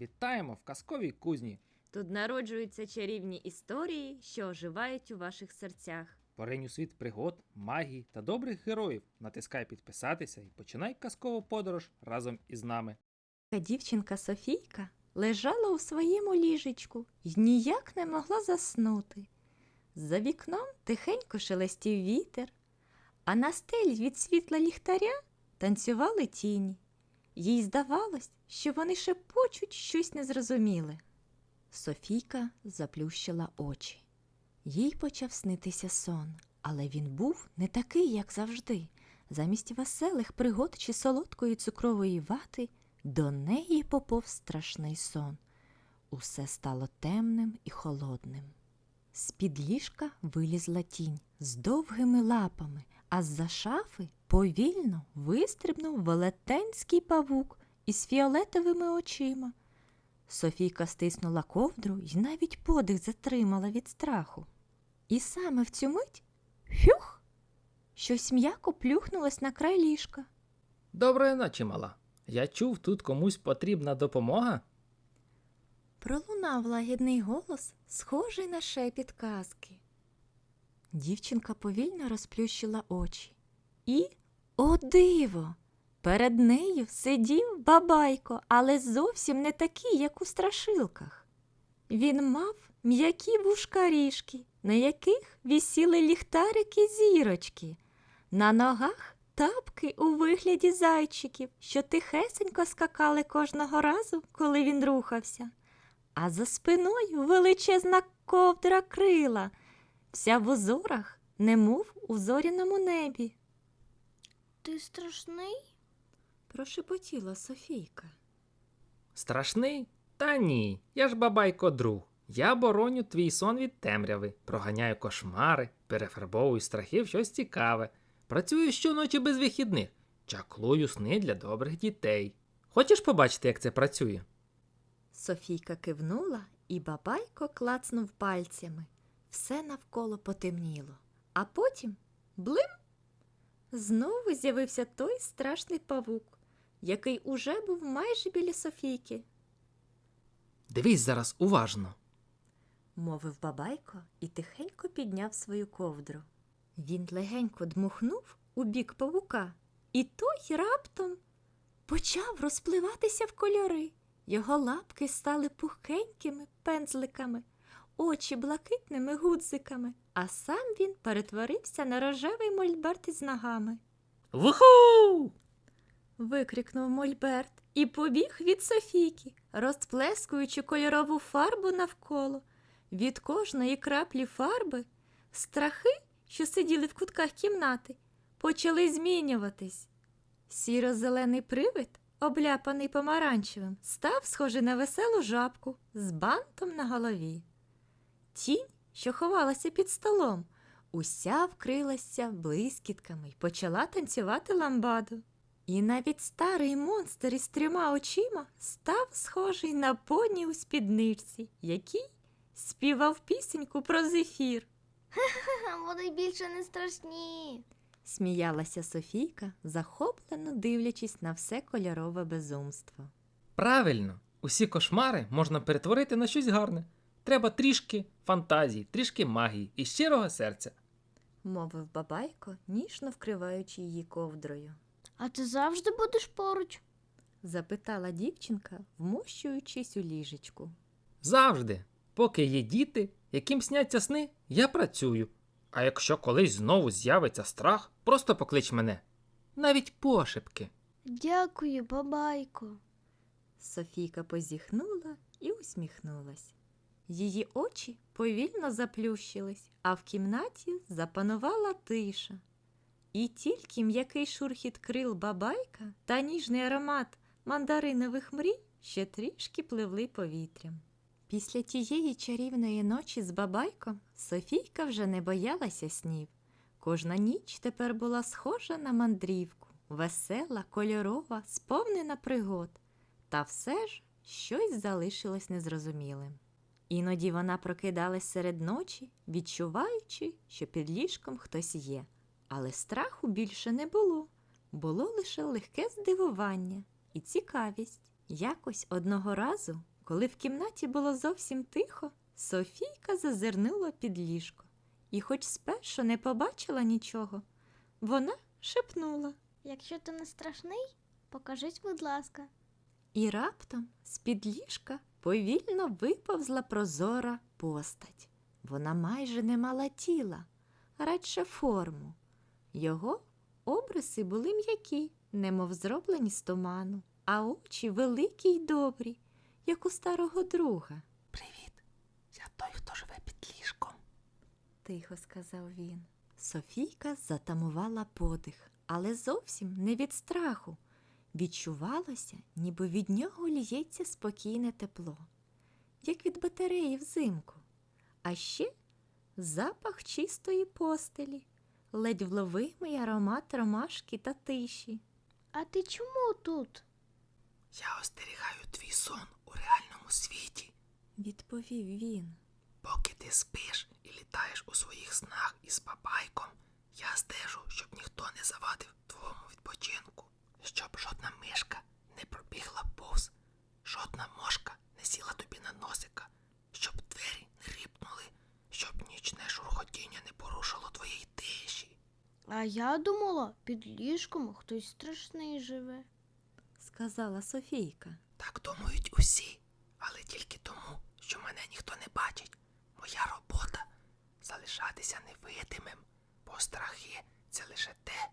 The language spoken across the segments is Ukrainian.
Вітаємо в казковій кузні. Тут народжуються чарівні історії, що оживають у ваших серцях. Поринь у світ пригод, магії та добрих героїв. Натискай підписатися і починай казкову подорож разом із нами. Та дівчинка Софійка лежала у своєму ліжечку і ніяк не могла заснути. За вікном тихенько шелестів вітер, а на стелі від світла ліхтаря танцювали тіні. Їй здавалось, що вони шепочуть щось незрозуміле. Софійка заплющила очі. Їй почав снитися сон, але він був не такий, як завжди. Замість веселих пригод чи солодкої цукрової вати до неї попов страшний сон. Усе стало темним і холодним. З-під ліжка вилізла тінь з довгими лапами, а з-за шафи повільно вистрибнув велетенський павук із фіолетовими очима. Софійка стиснула ковдру і навіть подих затримала від страху. І саме в цю мить фюх! Щось м'яко плюхнулось на край ліжка. Доброї ночі, мала. Я чув, тут комусь потрібна допомога. Пролунав лагідний голос, схожий на шепіт казки. Дівчинка повільно розплющила очі. І, о диво! Перед нею сидів бабайко, але зовсім не такий, як у страшилках. Він мав м'які вушкарішки, на яких вісіли ліхтарики зірочки, на ногах тапки у вигляді зайчиків, що тихесенько скакали кожного разу, коли він рухався а за спиною величезна ковдра крила, вся в узорах, немов у зоряному небі. Страшний? Прошепотіла Софійка. Страшний? Та ні, я ж бабайко друг. Я бороню твій сон від темряви, проганяю кошмари, перефарбовую страхи в щось цікаве. Працюю щоночі без вихідних, чаклую сни для добрих дітей. Хочеш побачити, як це працює? Софійка кивнула, і бабайко клацнув пальцями. Все навколо потемніло. А потім блим. Знову з'явився той страшний павук, який уже був майже біля Софійки, Дивись зараз уважно. мовив бабайко і тихенько підняв свою ковдру. Він легенько дмухнув у бік павука, і той раптом почав розпливатися в кольори. Його лапки стали пухкенькими пензликами, очі блакитними гудзиками, а сам він перетворився на рожевий мольберт із ногами. Вуху! Викрикнув Мольберт і побіг від Софійки, розплескуючи кольорову фарбу навколо. Від кожної краплі фарби страхи, що сиділи в кутках кімнати, почали змінюватись. Сіро-зелений привид, обляпаний помаранчевим, став схожий на веселу жабку з бантом на голові. Тінь, що ховалася під столом, уся вкрилася блискітками й почала танцювати ламбаду. І навіть старий монстр із трьома очима став схожий на поні у спідничці, який співав пісеньку про зефір. Вони більше не страшні. Сміялася Софійка, захоплено дивлячись на все кольорове безумство. Правильно, усі кошмари можна перетворити на щось гарне. Треба трішки фантазії, трішки магії і щирого серця. мовив бабайко, ніжно вкриваючи її ковдрою. А ти завжди будеш поруч? Запитала дівчинка, вмощуючись у ліжечку. Завжди, поки є діти, яким сняться сни, я працюю. А якщо колись знову з'явиться страх, просто поклич мене. Навіть пошепки. Дякую, бабайко. Софійка позіхнула і усміхнулась. Її очі повільно заплющились, а в кімнаті запанувала тиша. І тільки м'який шурхіт крил бабайка та ніжний аромат мандаринових мрій ще трішки пливли повітрям. Після тієї чарівної ночі з бабайком Софійка вже не боялася снів. Кожна ніч тепер була схожа на мандрівку, весела, кольорова, сповнена пригод. Та все ж щось залишилось незрозумілим. Іноді вона прокидалась серед ночі, відчуваючи, що під ліжком хтось є. Але страху більше не було. Було лише легке здивування і цікавість. Якось одного разу, коли в кімнаті було зовсім тихо, Софійка зазирнула під ліжко і, хоч спершу не побачила нічого, вона шепнула. Якщо ти не страшний, покажись, будь ласка. І раптом з-під ліжка повільно виповзла прозора постать. Вона майже не мала тіла, радше форму. Його обриси були м'які, немов зроблені з туману, а очі великі й добрі, як у старого друга, Привіт. Я той, хто живе під ліжком. тихо сказав він. Софійка затамувала подих, але зовсім не від страху. Відчувалося, ніби від нього ліється спокійне тепло, як від батареї взимку. А ще запах чистої постелі, ледь вловимий аромат ромашки та тиші. А ти чому тут? Я остерігаю твій сон у реальному світі. Відповів він. Поки ти спиш і літаєш у своїх снах із бабайком, я стежу, щоб ніхто не завадив твоєму відпочинку, щоб жодна мишка не пробігла повз, жодна мошка не сіла тобі на носика, щоб двері не ріпнули, щоб нічне шурхотіння не порушило твоєї тиші. А я думала, під ліжком хтось страшний живе. сказала Софійка. Так думають усі, але тільки тому, що мене ніхто не бачить. Моя робота залишатися невидимим, бо страхи це лише те,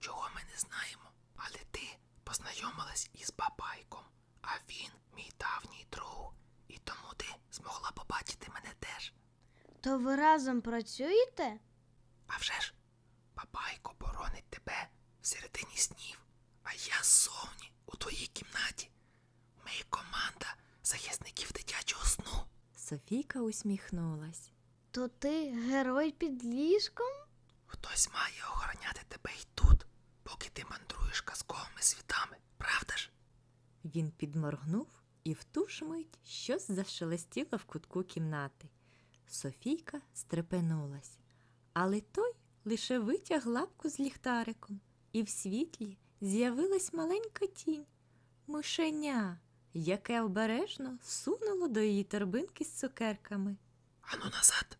чого ми не знаємо. Але ти познайомилась із бабайком, а він мій давній друг, і тому ти змогла побачити мене теж. То ви разом працюєте? А вже ж, бабайко боронить тебе всередині снів, а я ззовні у твоїй кімнаті. Ми команда захисників дитячого сну. Софійка усміхнулась. То ти герой під ліжком? Хтось має охороняти тебе й поки ти мандруєш казковими світами, правда ж? Він підморгнув, і в ту ж мить щось зашелестіло в кутку кімнати. Софійка стрепенулась, але той лише витяг лапку з ліхтариком, і в світлі з'явилась маленька тінь мишеня, яке обережно сунуло до її торбинки з цукерками. Ану назад,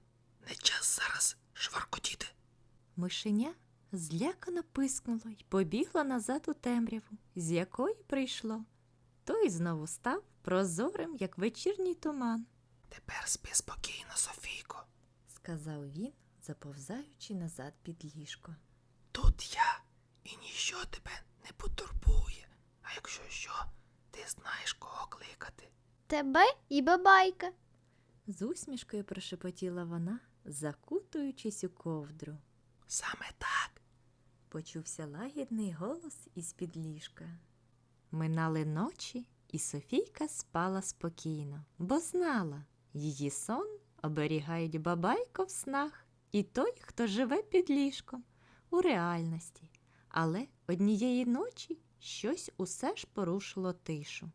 не час зараз шваркотіти. Мишеня злякано пискнуло й побігло назад у темряву, з якої прийшло. Той знову став прозорим, як вечірній туман. Тепер спи спокійно, Софійко. сказав він, заповзаючи назад під ліжко. Тут я, і ніщо тебе не потурбує. А якщо що, ти знаєш, кого кликати. Тебе і бабайка. З усмішкою прошепотіла вона, закутуючись у ковдру. Саме так. Почувся лагідний голос із під ліжка. Минали ночі, і Софійка спала спокійно, бо знала, її сон оберігають бабайко в снах і той, хто живе під ліжком у реальності. Але однієї ночі щось усе ж порушило тишу.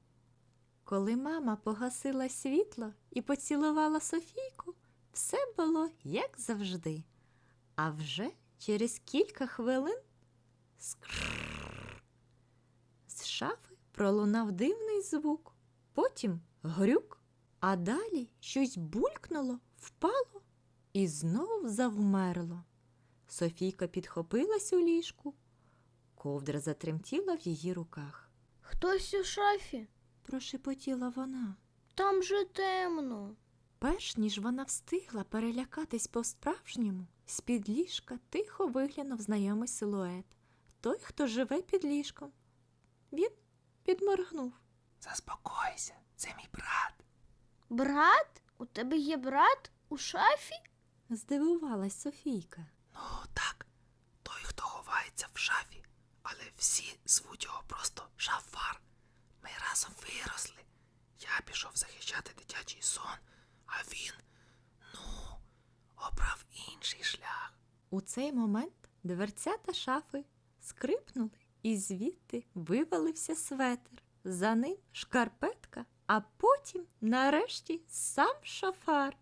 Коли мама погасила світло і поцілувала Софійку, все було як завжди. А вже через кілька хвилин скрррр. з шафи пролунав дивний звук, потім грюк, а далі щось булькнуло, впало і знов завмерло. Софійка підхопилась у ліжку, ковдра затремтіла в її руках. Хтось у шафі. Прошепотіла вона. Там же темно. Перш ніж вона встигла перелякатись по-справжньому, з-під ліжка тихо виглянув знайомий силует. Той, хто живе під ліжком. Він підморгнув. Заспокойся, це мій брат. Брат? У тебе є брат у шафі? Здивувалась Софійка. Ну так, той, хто ховається в шафі, але всі звуть його просто шафар. Ми разом виросли. Я пішов захищати дитячий сон, а він, ну, обрав інший шлях. У цей момент дверцята шафи скрипнули, і звідти вивалився светр. За ним шкарпетка, а потім, нарешті, сам шафар.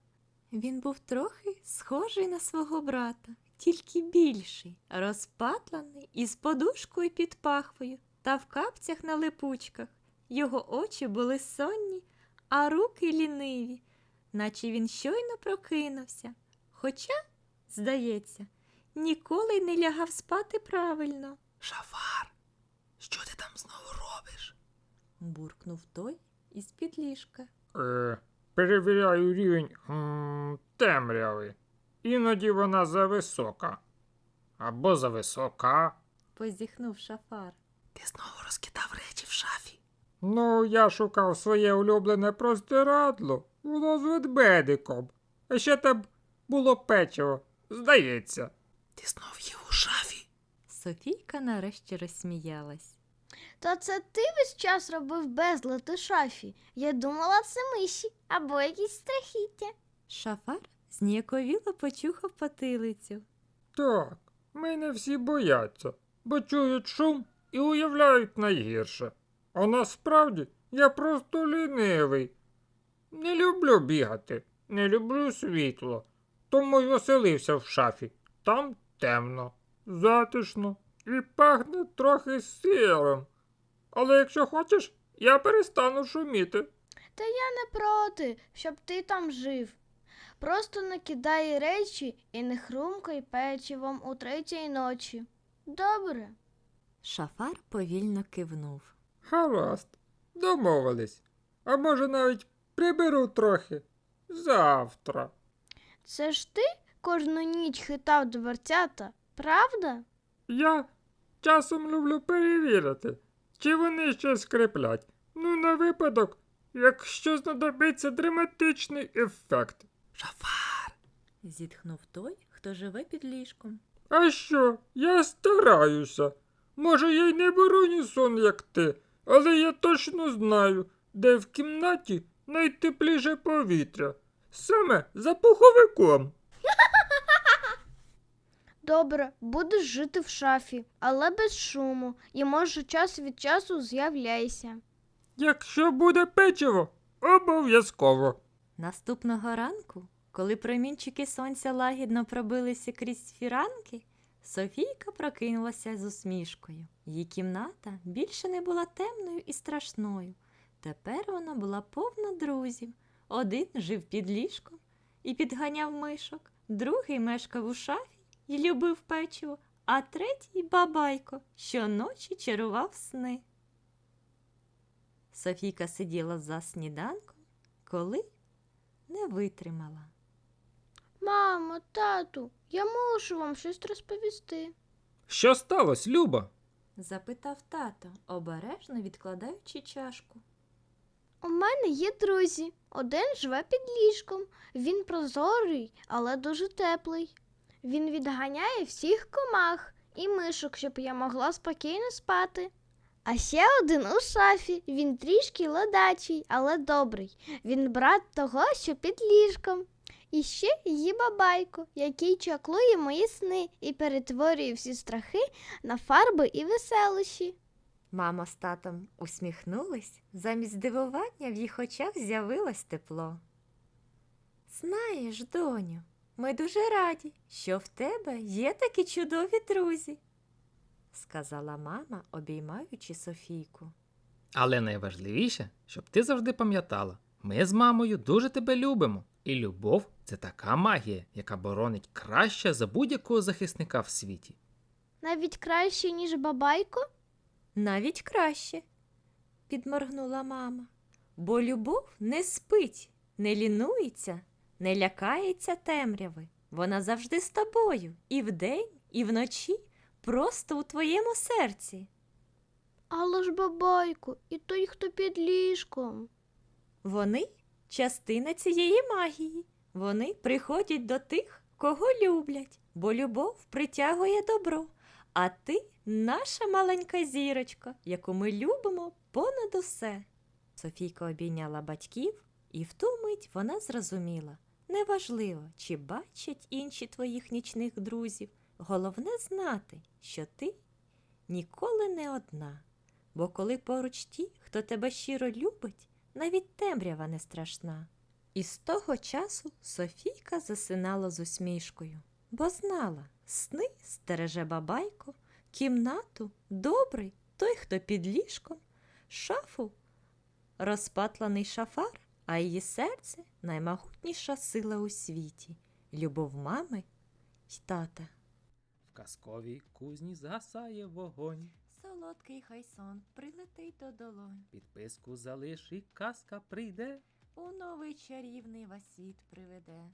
Він був трохи схожий на свого брата, тільки більший, розпатланий із подушкою під пахвою та в капцях на липучках, Його очі були сонні, а руки ліниві, наче він щойно прокинувся. Хоча, здається, ніколи й не лягав спати правильно, Шафар, що ти там знову робиш? буркнув той із-під ліжка. Е, перевіряю рівень м, темряви. Іноді вона зависока. Або зависока. Позіхнув шафар. Ти знову розкидав речі. Ну, я шукав своє улюблене простирадло. Було з ведмедиком. А ще там було печиво. Здається. Ти знов їв у шафі. Софійка нарешті розсміялась. Та це ти весь час робив безлад у шафі. Я думала, це миші або якісь страхіття. Шафар зніяковіло почухав потилицю. Так, мене всі бояться, бо чують шум і уявляють найгірше. А насправді я просто лінивий. Не люблю бігати, не люблю світло, тому й оселився в шафі. Там темно, затишно і пахне трохи сиром. Але якщо хочеш, я перестану шуміти. Та я не проти, щоб ти там жив. Просто не кидай речі і не хрумкай печивом у третій ночі. Добре. Шафар повільно кивнув. Гаразд, домовились. А може навіть приберу трохи завтра. Це ж ти кожну ніч хитав дверцята, правда? Я часом люблю перевірити, чи вони ще скриплять. Ну, на випадок, якщо знадобиться драматичний ефект. Шафар. Зітхнув той, хто живе під ліжком. А що, я стараюся. Може, я й не бороню сон, як ти, але я точно знаю, де в кімнаті найтепліше повітря. Саме за пуховиком. Добре, будеш жити в шафі, але без шуму, і може час від часу з'являйся. Якщо буде печиво, обов'язково. Наступного ранку, коли промінчики сонця лагідно пробилися крізь фіранки, Софійка прокинулася з усмішкою. Її кімната більше не була темною і страшною. Тепер вона була повна друзів. Один жив під ліжком і підганяв мишок, другий мешкав у шафі і любив печиво, а третій бабайко щоночі чарував сни. Софійка сиділа за сніданком, коли не витримала. Мамо, тату, я мушу вам щось розповісти. Що сталося, Люба? запитав тато, обережно відкладаючи чашку. У мене є друзі. Один живе під ліжком. Він прозорий, але дуже теплий. Він відганяє всіх комах і мишок, щоб я могла спокійно спати. А ще один у шафі. Він трішки ледачий, але добрий. Він брат того, що під ліжком. І ще її бабайко, який чаклує мої сни і перетворює всі страхи на фарби і веселощі. Мама з татом усміхнулись, замість здивування в їх очах з'явилось тепло. Знаєш, доню, ми дуже раді, що в тебе є такі чудові друзі, сказала мама, обіймаючи Софійку. Але найважливіше, щоб ти завжди пам'ятала, ми з мамою дуже тебе любимо. І любов це така магія, яка боронить краще за будь-якого захисника в світі. Навіть краще, ніж бабайко. Навіть краще, підморгнула мама. Бо любов не спить, не лінується, не лякається темряви. Вона завжди з тобою і вдень, і вночі, просто у твоєму серці. Але ж бабайко, і той, хто під ліжком. Вони частина цієї магії. Вони приходять до тих, кого люблять, бо любов притягує добро. А ти наша маленька зірочка, яку ми любимо понад усе. Софійка обійняла батьків, і в ту мить вона зрозуміла неважливо, чи бачать інші твоїх нічних друзів. Головне знати, що ти ніколи не одна. Бо коли поруч ті, хто тебе щиро любить, навіть темрява не страшна. І з того часу Софійка засинала з усмішкою, бо знала, сни стереже бабайко, кімнату добрий той, хто під ліжком, шафу розпатланий шафар, а її серце наймогутніша сила у світі, любов мами й тата. В казковій кузні згасає вогонь. Солодкий хай сон прилетить до долонь, Підписку залиш і казка прийде. у новий чарівний вас світ приведе.